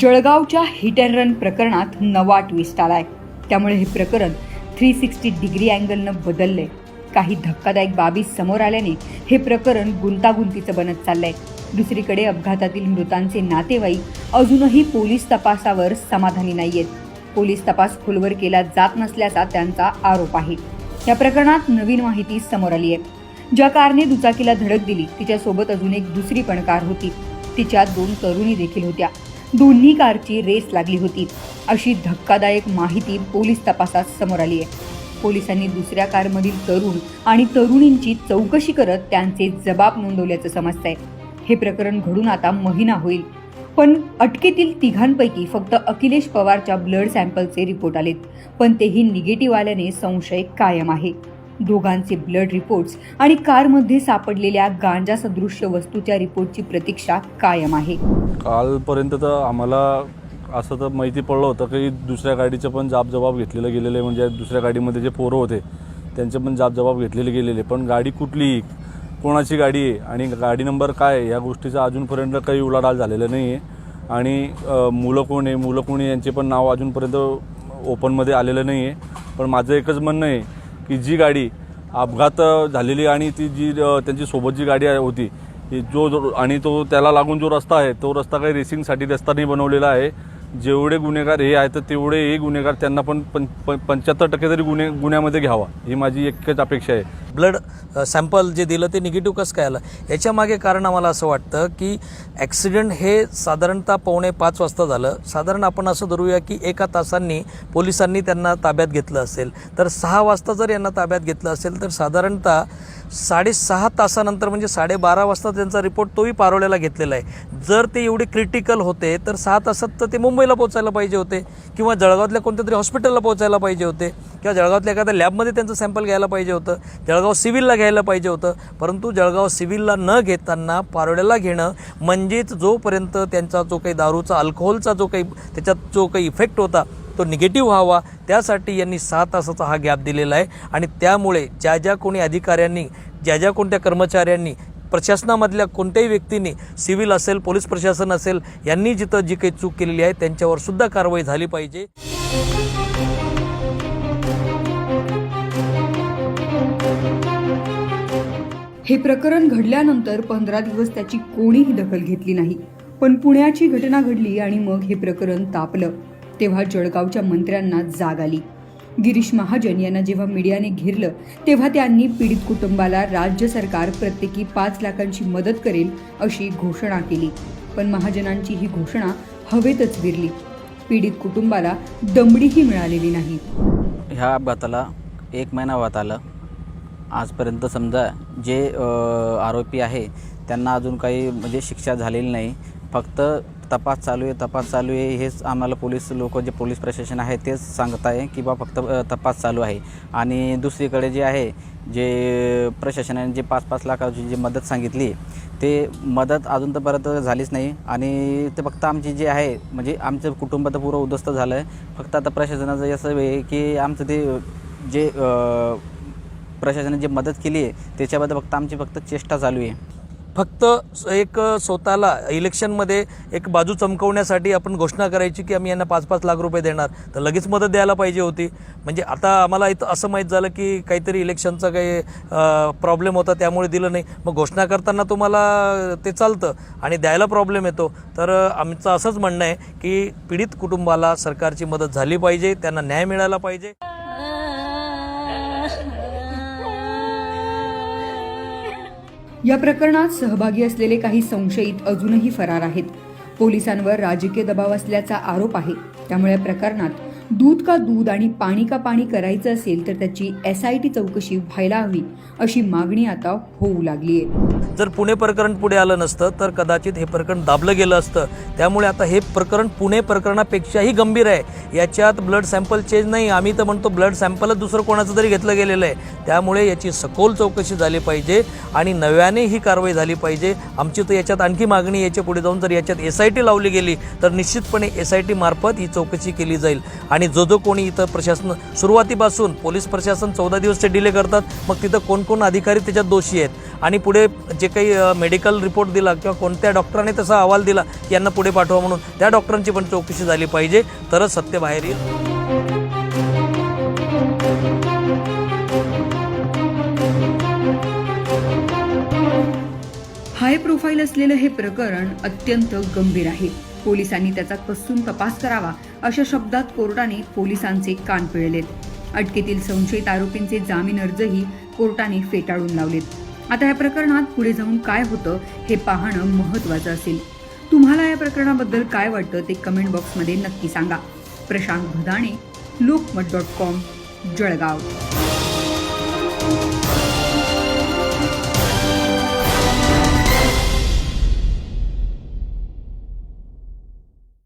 जळगावच्या hit and run प्रकरणात नवा ट्विस्ट आलाय. त्यामुळे हे प्रकरण थ्री सिक्स्टी डिग्री अँगलनं बदललंय. काही धक्कादायक बाबी समोर आल्याने हे प्रकरण गुंतागुंतीचं बनत चाललंय. दुसरीकडे अपघातातील मृतांचे नातेवाईक अजूनही पोलीस तपासावर समाधानी नाहीयेत. पोलीस तपास खोलवर केला जात नसल्याचा त्यांचा आरोप आहे. या प्रकरणात नवीन माहिती समोर आली आहे. ज्या कारने दुचाकीला धडक दिली तिच्यासोबत अजून एक दुसरी पण कार होती. तिच्यात दोन तरुणी देखील होत्या. दोन्ही कारची रेस लागली होती. अशी धक्कादायक माहिती पोलीस तपासात समोर आली आहे. पोलिसांनी दुसऱ्या कारमधील तरुण आणि तरुणींची चौकशी करत त्यांचे जबाब नोंदवल्याचं समजतंय. हे प्रकरण घडून आता महिना होईल. पण अटकेतील तिघांपैकी फक्त अखिलेश पवारच्या ब्लड सॅम्पलचे रिपोर्ट आलेत. पण तेही निगेटिव्ह आल्याने संशय कायम आहे. दोघांचे ब्लड रिपोर्ट्स आणि कारमध्ये सापडलेल्या गांजा सदृश्य वस्तूच्या रिपोर्टची प्रतीक्षा कायम आहे. कालपर्यंत तर आम्हाला असं तर माहिती पडलं होतं की दुसऱ्या गाडीचं पण जाब जबाब घेतलेलं गेलेलं आहे म्हणजे दुसऱ्या गाडीमध्ये जे पोरं होते त्यांचे पण जाब जबाब घेतलेले गेलेले. पण गाडी कुठली कोणाची गाडी आहे आणि गाडी नंबर काय आहे या गोष्टीचा अजूनपर्यंत काही उलाढाल झालेलं नाही आहे आणि मुलं कोण आहे मुलं कोण आहे यांचे पण नाव अजूनपर्यंत ओपनमध्ये आलेलं नाही आहे पण माझं एकच म्हणणं आहे की जी गाडी अपघात झालेली आणि ती जी त्यांची सोबत जी गाडी आहे- होती जो जो आणि तो त्याला लागून जो रस्ता आहे तो रस्ता काही रेसिंगसाठी रस्ता नाही बनवलेला आहे. जेवढे गुन्हेगार हे आहेत तेवढे हे गुन्हेगार त्यांना पण पंच्याहत्तर टक्के तरी गुन्हे गुन्ह्यामध्ये घ्यावा. ही माझी एकच अपेक्षा आहे. ब्लड सॅम्पल जे दिलं ते निगेटिव्ह कसं काय आलं? याच्यामागे कारण आम्हाला असं वाटतं की ॲक्सिडेंट हे साधारणतः पावणे पाच वाजता झालं. साधारण आपण असं धरूया की एका तासांनी पोलिसांनी त्यांना ताब्यात घेतलं असेल. तर सहा वाजता जर यांना ताब्यात घेतलं असेल तर साधारणतः साडेसहा तासानंतर म्हणजे साडेबारा वाजता त्यांचा रिपोर्ट तोही पारोल्याला घेतलेला आहे. जर ते एवढे क्रिटिकल होते तर सहा तासात तर ते मुंबईला पोहोचायला पाहिजे होते किंवा जळगावातल्या कोणत्या तरी हॉस्पिटलला पोहोचायला पाहिजे होते. किंवा जळगावातल्या एखाद्या लॅबमध्ये त्यांचं सॅम्पल घ्यायला पाहिजे होतं जळगाव सिव्हिलला घ्यायला पाहिजे होतं परंतु जळगाव सिव्हिलला न घेताना पारोड्याला घेणं म्हणजेच जोपर्यंत त्यांचा जो काही दारूचा अल्कोहोलचा जो काही त्याच्यात जो काही इफेक्ट होता तो निगेटिव्ह व्हावा त्यासाठी यांनी सहा तासाचा हा गॅप दिलेला आहे. आणि त्यामुळे ज्या ज्या कोणी अधिकाऱ्यांनी ज्या ज्या कोणत्या कर्मचाऱ्यांनी प्रशासनामधल्या कोणत्याही व्यक्तीने सिव्हिल असेल पोलीस प्रशासन असेल यांनी जिथं जी काही चूक केलेली आहे त्यांच्यावर सुद्धा कारवाई झाली पाहिजे. हे प्रकरण घडल्यानंतर पंधरा दिवस त्याची कोणीही दखल घेतली नाही. पण पुण्याची घटना घडली आणि मग हे प्रकरण तापलं. तेव्हा जळगावच्या मंत्र्यांना जाग आली. गिरीश महाजन यांना जेव्हा मीडियाने घेरलं तेव्हा त्यांनी पीडित कुटुंबाला राज्य सरकार प्रत्येकी पाच लाखांची मदत करेल अशी घोषणा केली. पण महाजनांची ही घोषणा हवेतच विरली. पीडित कुटुंबाला दमडीही मिळालेली नाही. ह्या अपघाताला एक महिना होत आलं. आजपर्यंत समजा जे आरोपी आहे त्यांना अजून काही म्हणजे शिक्षा झालेली नाही. फक्त तपास चालू आहे तपास चालू आहे. हेच आम्हाला पोलीस लोक जे पोलीस प्रशासन आहे तेच सांगत आहे की बा फक्त तपास चालू आहे. आणि दुसरीकडे जे आहे जे प्रशासनाने जे पाच पाच लाखाची जी मदत सांगितली ते मदत अजून तर परत झालीच नाही. आणि ते फक्त आमची जी आहे म्हणजे आमचं कुटुंब तर पुरं उद्ध्वस्त झालं आहे फक्त आता प्रशासनाचं असं आहे की आमचं ते जे प्रशासनाने जी मदत केली आहे त्याच्याबद्दल फक्त आमची फक्त चेष्टा चालू आहे. फक्त एक स्वतःला इलेक्शनमध्ये एक बाजू चमकवण्यासाठी आपण घोषणा करायची की आम्ही यांना पाच पाच लाख रुपये देणार. तर लगेच मदत द्यायला पाहिजे होती. म्हणजे आता आम्हाला इथं असं माहीत झालं की काहीतरी इलेक्शनचा काही प्रॉब्लेम होता त्यामुळे दिलं नाही. मग घोषणा करताना तुम्हाला ते चालतं आणि द्यायला प्रॉब्लेम येतो. तर आमचं असंच म्हणणं आहे की पीडित कुटुंबाला सरकारची मदत झाली पाहिजे त्यांना न्याय मिळाला पाहिजे. या प्रकरणात सहभागी असलेले काही संशयित अजूनही फरार आहेत. पोलिसांवर राजकीय दबाव असल्याचा आरोप आहे. त्यामुळे या प्रकरणात दूध का दूध आणि पाणी का पाणी करायचं असेल तर त्याची एस आय टी चौकशी व्हायला हवी अशी मागणी आता होऊ लागली आहे. जर पुणे प्रकरण पुढे आलं नसतं तर कदाचित हे प्रकरण दाबलं गेलं असतं. त्यामुळे आता हे प्रकरण पुणे प्रकरणापेक्षाही गंभीर आहे. याच्यात ब्लड सॅम्पल चेंज नाही. आम्ही तर म्हणतो ब्लड सॅम्पलच दुसरं कोणाचं तरी घेतलं गेलेलं आहे. त्यामुळे याची सखोल चौकशी झाली पाहिजे आणि नव्याने ही कारवाई झाली पाहिजे. आमची तर याच्यात आणखी मागणी याच्यापुढे जाऊन जर याच्यात एस आय टी लावली गेली तर निश्चितपणे एस आय टी मार्फत ही चौकशी केली जाईल. आणि जो जो कोणी इथं प्रशासन सुरुवातीपासून पोलीस प्रशासन चौदा दिवसचे डिले करतात मग तिथं कोण कोण अधिकारी त्याच्यात दोषी आहेत? आणि पुढे जे काही मेडिकल रिपोर्ट दिला किंवा कोणत्या डॉक्टराने तसा अहवाल दिला यांना पुढे पाठवा म्हणून त्या डॉक्टरांची पण चौकशी झाली पाहिजे. तरच सत्य बाहेर येईल. हाय प्रोफाईल असलेलं हे प्रकरण अत्यंत गंभीर आहे. पोलिसांनी त्याचा कसून तपास करावा अशा शब्दात कोर्टाने पोलिसांचे कान पिळलेत. अटकेतील संशयित आरोपींचे जामीन अर्जही कोर्टाने फेटाळून लावलेत. आता या प्रकरणात पुढे जाऊन काय होतं हे पाहणं महत्वाचं असेल. तुम्हाला या प्रकरणाबद्दल काय वाटतं ते कमेंट बॉक्समध्ये नक्की सांगा. Prashant Bhadane Lokmat dot com Jalgaon.